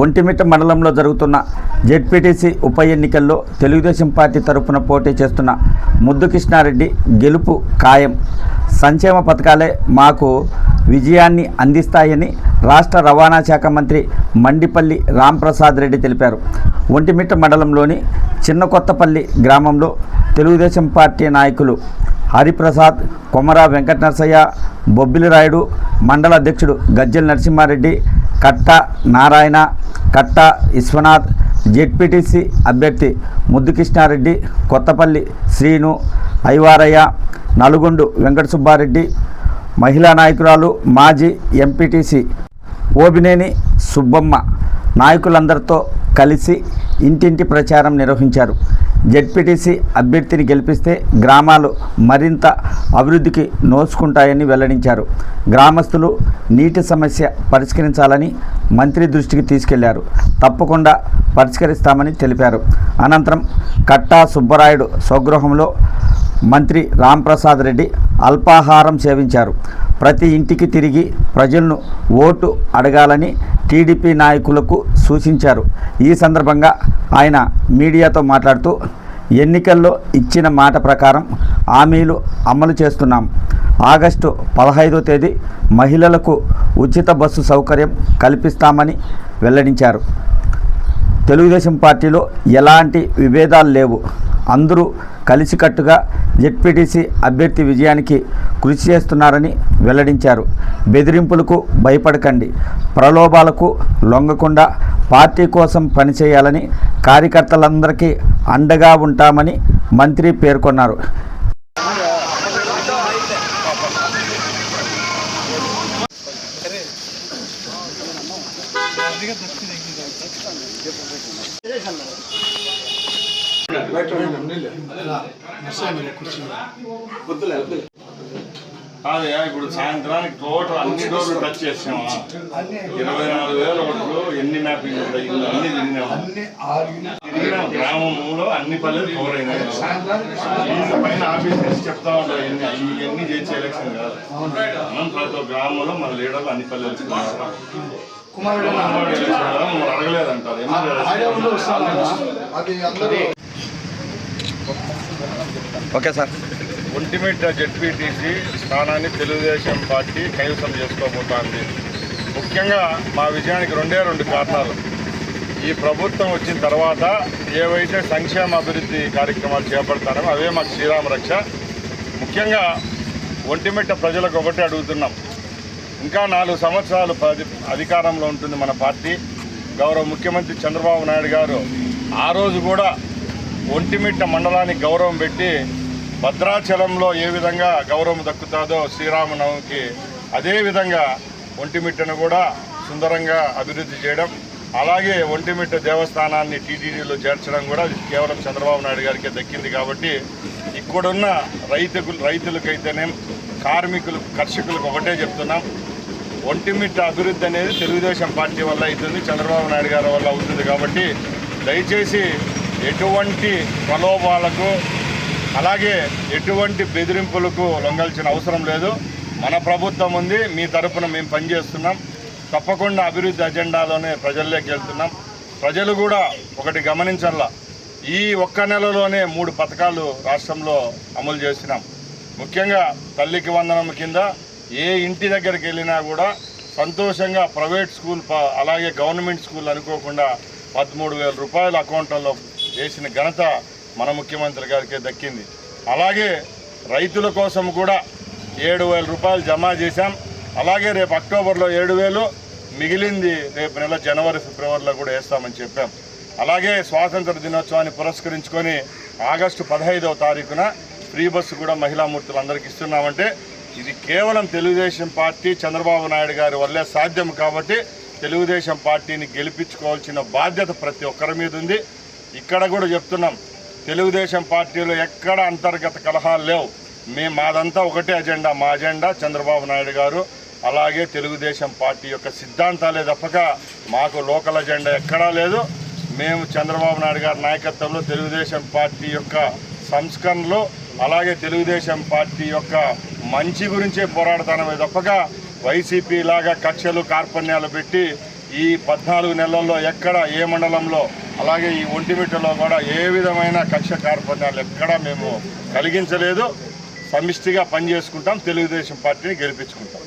ఒంటిమిట్ట మండలంలో జరుగుతున్న జెడ్పీటీసీ ఉప ఎన్నికల్లో తెలుగుదేశం పార్టీ తరపున పోటీ చేస్తున్న ముద్దు కృష్ణారెడ్డి గెలుపు ఖాయం. సంక్షేమ పథకాలే మాకు విజయాన్ని అందిస్తాయని రాష్ట్ర రవాణా శాఖ మంత్రి మండిపల్లి రాంప్రసాద్ రెడ్డి తెలిపారు. ఒంటిమిట్ట మండలంలోని చిన్న కొత్తపల్లి గ్రామంలో తెలుగుదేశం పార్టీ నాయకులు హరిప్రసాద్ కొమరా వెంకట నరసయ్య బొబ్బిలి రాయుడు మండల అధ్యక్షుడు గజ్జెల నరసింహారెడ్డి కట్ట నారాయణ కట్ట విశ్వనాథ్ జెడ్పీటీసీ అభ్యర్థి ముద్దుకృష్ణారెడ్డి కొత్తపల్లి శ్రీను ఐవారయ్య నలుగొండు వెంకట సుబ్బారెడ్డి మహిళా నాయకురాలు మాజీ ఎంపీటీసీ ఓబినేని సుబ్బమ్మ నాయకులందరితో కలిసి ఇంటింటి ప్రచారం నిర్వహించారు. జెడ్పీటీసీ అభ్యర్థిని గెలిపిస్తే గ్రామాలు మరింత అభివృద్ధికి నోచుకుంటాయని వెల్లడించారు. గ్రామస్తులు నీటి సమస్య పరిష్కరించాలని మంత్రి దృష్టికి తీసుకెళ్ళారు. తప్పకుండా పరిష్కరిస్తామని తెలిపారు. అనంతరం కట్టా సుబ్బరాయుడు స్వగృహంలో మంత్రి రాంప్రసాద్ రెడ్డి అల్పాహారం సేవించారు. ప్రతి ఇంటికి తిరిగి ప్రజలను ఓటు అడగాలని టీడీపీ నాయకులకు సూచించారు. ఈ సందర్భంగా ఆయన మీడియాతో మాట్లాడుతూ ఎన్నికల్లో ఇచ్చిన మాట ప్రకారం హామీలు అమలు చేస్తున్నాం. ఆగస్టు పదహైదో తేదీ మహిళలకు ఉచిత బస్సు సౌకర్యం కల్పిస్తామని వెల్లడించారు. తెలుగుదేశం పార్టీలో ఎలాంటి విభేదాలు లేవు. అందరూ కలిసికట్టుగా జెడ్పీటీసీ అభ్యర్థి విజయానికి కృషి చేస్తున్నారని వెల్లడించారు. బెదిరింపులకు భయపడకండి. ప్రలోభాలకు లొంగకుండా పార్టీ కోసం పనిచేయాలని కార్యకర్తలందరికీ అండగా ఉంటామని మంత్రి పేర్కొన్నారు. అదే ఇప్పుడు సాయంత్రానికి టోటల్ అన్ని డోర్లు టచ్ చేసాము ఇరవై నాలుగు వేల ఓట్లు ఎన్ని మ్యాపింగ్ ఉంటాయి అన్ని తిరిగినాము తిరిగినాం గ్రామంలో అన్ని పల్లెలు కవర్ అయినాయి. పైన ఆఫీసర్స్ చెప్తా ఉంటారు ఇవన్నీ ఇవన్నీ చేసే ఎలక్షన్ కాదు. మనం ప్రతి ఒక్క గ్రామంలో మన లీడర్లు అన్ని పల్లెలు. కుమారుడు అడగలేదంటారు. Okay sir. ఒంటిమిట్ట జెడ్పీటీసీ స్థానాన్ని తెలుగుదేశం పార్టీ కైవసం చేసుకోబోతోంది. ముఖ్యంగా మా విజయానికి రెండే రెండు కారణాలు. ఈ ప్రభుత్వం వచ్చిన తర్వాత ఏవైతే సంక్షేమ అభివృద్ధి కార్యక్రమాలు చేపడతారో అవే మాకు శ్రీరామ రక్ష. ముఖ్యంగా ఒంటిమిట్ట ప్రజలకు ఒకటే అడుగుతున్నాం. ఇంకా నాలుగు సంవత్సరాలు పది అధికారంలో ఉంటుంది మన పార్టీ. గౌరవ ముఖ్యమంత్రి చంద్రబాబు నాయుడు గారు ఆ రోజు కూడా ఒంటిమిట్ట మండలానికి గౌరవం పెట్టి భద్రాచలంలో ఏ విధంగా గౌరవం దక్కుతుందో శ్రీరామనవమికి అదేవిధంగా ఒంటిమిట్టను కూడా సుందరంగా అభివృద్ధి చేయడం అలాగే ఒంటిమిట్ట దేవస్థానాన్ని టీటీడీలో చేర్చడం కూడా కేవలం చంద్రబాబు నాయుడు గారికే దక్కింది కాబట్టి ఇక్కడున్న రైతుకు రైతులకైతేనే కార్మికులు కర్షకులకు ఒకటే చెప్తున్నాం. ఒంటిమిట్ట అభివృద్ధి అనేది తెలుగుదేశం పార్టీ వల్ల అవుతుంది చంద్రబాబు నాయుడు గారి వల్ల అవుతుంది కాబట్టి దయచేసి ఎటువంటి ప్రలోభాలకు అలాగే ఎటువంటి బెదిరింపులకు లొంగాల్సిన అవసరం లేదు. మన ప్రభుత్వం ఉంది మీ తరపున మేము పనిచేస్తున్నాం. తప్పకుండా అభివృద్ధి అజెండాలోనే ప్రజల్లోకి వెళ్తున్నాం. ప్రజలు కూడా ఒకటి గమనించాల ఈ ఒక్క నెలలోనే మూడు పథకాలు రాష్ట్రంలో అమలు చేసినాం. ముఖ్యంగా తల్లికి వందనం కింద ఏ ఇంటి దగ్గరికి వెళ్ళినా కూడా సంతోషంగా ప్రైవేట్ స్కూల్ అలాగే గవర్నమెంట్ స్కూల్ అనుకోకుండా పదమూడు వేల రూపాయల అకౌంట్లలో వేసిన ఘనత మన ముఖ్యమంత్రి గారికి దక్కింది. అలాగే రైతుల కోసం కూడా ఏడు వేల రూపాయలు జమ చేశాం. అలాగే రేపు అక్టోబర్లో ఏడు వేలు మిగిలింది రేపు నెల జనవరి ఫిబ్రవరిలో కూడా వేస్తామని చెప్పాం. అలాగే స్వాతంత్ర దినోత్సవాన్ని పురస్కరించుకొని ఆగస్టు పదహైదవ తారీఖున ఫ్రీ బస్సు కూడా మహిళామూర్తులు అందరికి ఇస్తున్నామంటే ఇది కేవలం తెలుగుదేశం పార్టీ చంద్రబాబు నాయుడు గారి వల్లే సాధ్యం కాబట్టి తెలుగుదేశం పార్టీని గెలిపించుకోవాల్సిన బాధ్యత ప్రతి ఒక్కరి మీద ఉంది. ఇక్కడ కూడా చెప్తున్నాం తెలుగుదేశం పార్టీలో ఎక్కడ అంతర్గత కలహాలు లేవు. మేము మాదంతా ఒకటే అజెండా మా అజెండా చంద్రబాబు నాయుడు గారు. అలాగే తెలుగుదేశం పార్టీ యొక్క సిద్ధాంతాలే తప్పక మాకు లోకల్ అజెండా ఎక్కడా లేదు. మేము చంద్రబాబు నాయుడు గారి నాయకత్వంలో తెలుగుదేశం పార్టీ యొక్క సంస్కరణలు అలాగే తెలుగుదేశం పార్టీ యొక్క మంచి గురించే పోరాడతానమే తప్పక. వైసీపీ లాగా కక్షలు కార్పణ్యాలు పెట్టి ఈ పద్నాలుగు నెలల్లో ఎక్కడ ఏ మండలంలో అలాగే ఈ ఒంటిమిట్టలో కూడా ఏ విధమైన కక్ష కార్పణ్యాలు ఎక్కడా మేము కలిగించలేదు. సమిష్టిగా పనిచేసుకుంటాం తెలుగుదేశం పార్టీని గెలిపించుకుంటాం.